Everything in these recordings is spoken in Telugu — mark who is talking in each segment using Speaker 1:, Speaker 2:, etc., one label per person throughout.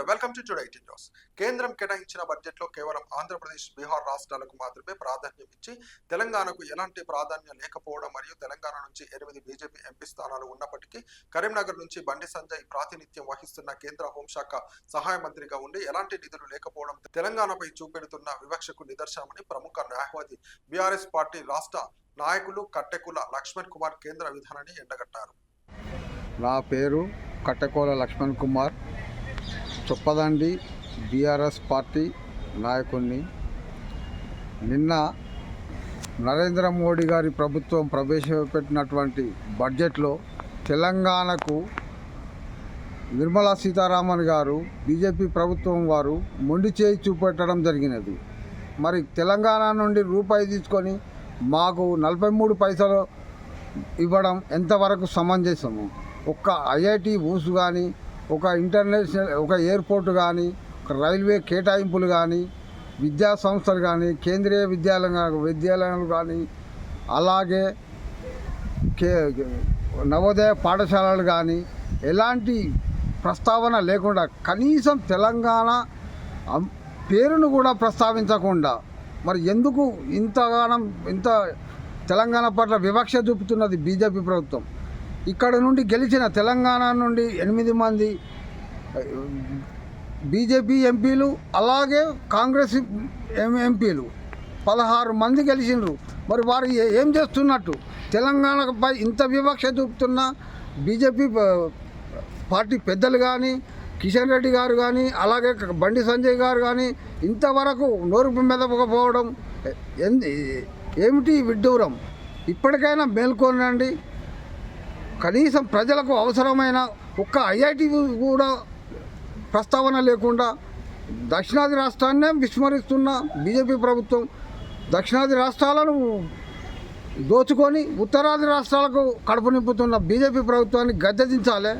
Speaker 1: నమస్తే welcome to today eighteen news కేంద్రం కేటాయించిన బడ్జెట్లో కేవలం ఆంధ్రప్రదేశ్ బీహార్ రాష్ట్రాలకు మాత్రమే ప్రాధాన్యం ఇచ్చి తెలంగాణకు ఎలాంటి ప్రాధాన్యం లేకపోవడం మరియు తెలంగాణ నుంచి ఎనిమిది బీజేపీ ఎంపీ స్థానాలు ఉన్నప్పటికీ కరీంనగర్ నుంచి బండి సంజయ్ ప్రాతినిధ్యం వహిస్తున్న కేంద్ర హోంశాఖ సహాయ మంత్రిగా ఉండి ఎలాంటి నిధులు లేకపోవడం తెలంగాణపై చూపెడుతున్న వివక్షకు నిదర్శనమని ప్రముఖ న్యాయవాది బీఆర్ఎస్ పార్టీ రాష్ట్ర నాయకులు కట్టెకుల లక్ష్మణ్ కుమార్ కేంద్ర విధానాన్ని ఎండగట్టారు.
Speaker 2: నా పేరు కట్టెకోల లక్ష్మణ్ కుమార్. చొప్పదండి బీఆర్ఎస్ పార్టీ నాయకుడిని నిన్న నరేంద్ర మోడీ గారి ప్రభుత్వం ప్రవేశపెట్టినటువంటి బడ్జెట్లో తెలంగాణకు నిర్మలా సీతారామన్ గారు బీజేపీ ప్రభుత్వం వారు మొండి చేయి చూపెట్టడం జరిగినది. మరి తెలంగాణ నుండి రూపాయి తీసుకొని మాకు నలభై మూడు పైసలు ఇవ్వడం ఎంతవరకు సమంజసము? ఒక్క ఐఐటి ఊసు కానీ ఒక ఇంటర్నేషనల్ ఒక ఎయిర్పోర్ట్ కానీ ఒక రైల్వే కేటాయింపులు కానీ విద్యా సంస్థలు కానీ కేంద్రీయ విద్యాలయం విద్యాలయాలు కానీ అలాగే కే నవోదయ పాఠశాలలు కానీ ఎలాంటి ప్రస్తావన లేకుండా కనీసం తెలంగాణ పేరును కూడా ప్రస్తావించకుండా మరి ఎందుకు ఇంతగానం ఇంత తెలంగాణ పట్ల వివక్ష చూపుతున్నది బీజేపీ ప్రభుత్వం? ఇక్కడ నుండి గెలిచిన తెలంగాణ నుండి ఎనిమిది మంది బీజేపీ ఎంపీలు అలాగే కాంగ్రెస్ ఎం- ఎంపీలు. పదహారు మంది గెలిచిండ్రు. మరి వారు ఏం చేస్తున్నట్టు? తెలంగాణపై ఇంత వివక్ష చూపుతున్న బీజేపీ పార్టీ పెద్దలు కానీ కిషన్ రెడ్డి గారు కానీ అలాగే బండి సంజయ్ గారు కానీ ఇంతవరకు నోరు మెదపకపోవడం ఏమిటి విడ్డూరం? ఇప్పటికైనా మేల్కొనండి. కనీసం ప్రజలకు అవసరమైన ఒక్క ఐఐటి కూడా ప్రస్తావన లేకుండా దక్షిణాది రాష్ట్రాన్నే విస్మరిస్తున్న బీజేపీ ప్రభుత్వం దక్షిణాది రాష్ట్రాలను దోచుకొని ఉత్తరాది రాష్ట్రాలకు కడుపు నింపుతున్న బీజేపీ ప్రభుత్వాన్ని గద్దెదించాలి.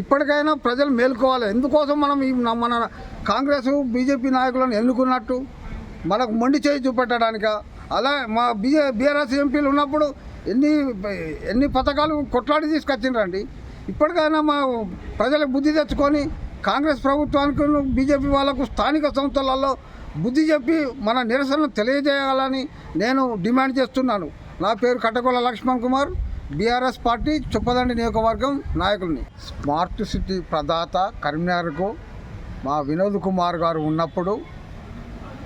Speaker 2: ఇప్పటికైనా ప్రజలు మేల్కోవాలి. ఎందుకోసం మనం ఈ మన కాంగ్రెస్ బీజేపీ నాయకులను ఎన్నుకున్నట్టు? మనకు మొండి చేయి చూపెట్టడానిక? అలా మా బీజే బీఆర్ఎస్ ఎంపీలు ఉన్నప్పుడు ఎన్ని ఎన్ని పథకాలు కొట్లాడి తీసుకొచ్చిండ్రండి? ఇప్పటికైనా మా ప్రజలకు బుద్ధి తెచ్చుకొని కాంగ్రెస్ ప్రభుత్వానికి బీజేపీ వాళ్ళకు స్థానిక సంస్థలలో బుద్ధి చెప్పి మన నిరసనను తెలియజేయాలని నేను డిమాండ్ చేస్తున్నాను. నా పేరు కట్టగొల్ల లక్ష్మణ్ కుమార్. బీఆర్ఎస్ పార్టీ చుప్పదండి నియోజకవర్గం నాయకుల్ని. స్మార్ట్ సిటీ ప్రదాత కరీంనగర్కు మా వినోద్ కుమార్ గారు ఉన్నప్పుడు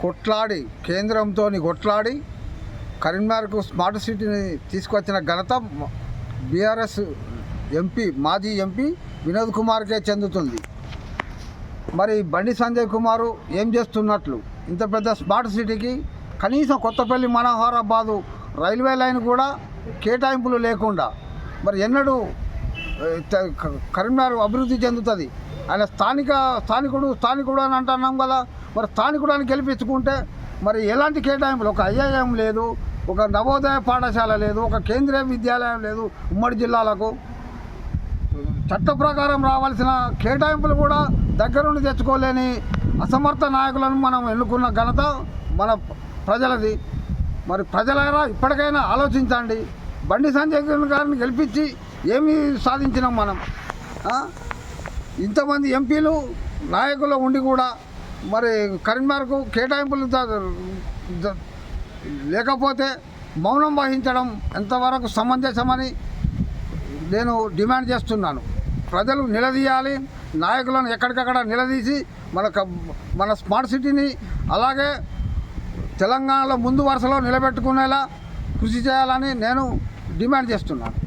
Speaker 2: కొట్లాడి కేంద్రంతో కొట్లాడి కరీంనగర్కు స్మార్ట్ సిటీని తీసుకొచ్చిన ఘనత బీఆర్ఎస్ ఎంపీ మాజీ ఎంపీ వినోద్ కుమార్కే చెందుతుంది. మరి బండి సంజయ్ కుమారు ఏం చేస్తున్నట్లు? ఇంత పెద్ద స్మార్ట్ సిటీకి కనీసం కొత్తపల్లి మనోహరాబాదు రైల్వే లైన్ కూడా కేటాయింపులు లేకుండా మరి ఎన్నడూ కరీంనగర్ అభివృద్ధి చెందుతుంది. ఆయన స్థానిక స్థానికుడు స్థానికుడు అని అంటున్నాం కదా మరి స్థానికుడు అని గెలిపించుకుంటే మరి ఎలాంటి కేటాయింపులు? ఒక ఐఐఎం లేదు ఒక నవోదయ పాఠశాల లేదు ఒక కేంద్రీయ విద్యాలయం లేదు ఉమ్మడి జిల్లాలకు. చట్ట ప్రకారం రావాల్సిన కేటాయింపులు కూడా దగ్గరుండి తెచ్చుకోలేని అసమర్థ నాయకులను మనం ఎన్నుకున్న ఘనత మన ప్రజలది. మరి ప్రజలారా ఇప్పటికైనా ఆలోచించండి. బండి సంజయ్ గారిని గెలిపించి ఏమి సాధించినాం మనం. ఇంతమంది ఎంపీలు నాయకులు ఉండి కూడా మరి కరీంనగర్కు కేటాయింపులు లేకపోతే మౌనం వహించడం ఎంతవరకు సమంజసమని నేను డిమాండ్ చేస్తున్నాను. ప్రజలు నిలదీయాలి నాయకులను ఎక్కడికక్కడ నిలదీసి మన క- మన స్మార్ట్ సిటీని అలాగే తెలంగాణలో ముందు వరుసలో నిలబెట్టుకునేలా కృషి చేయాలని నేను డిమాండ్ చేస్తున్నాను.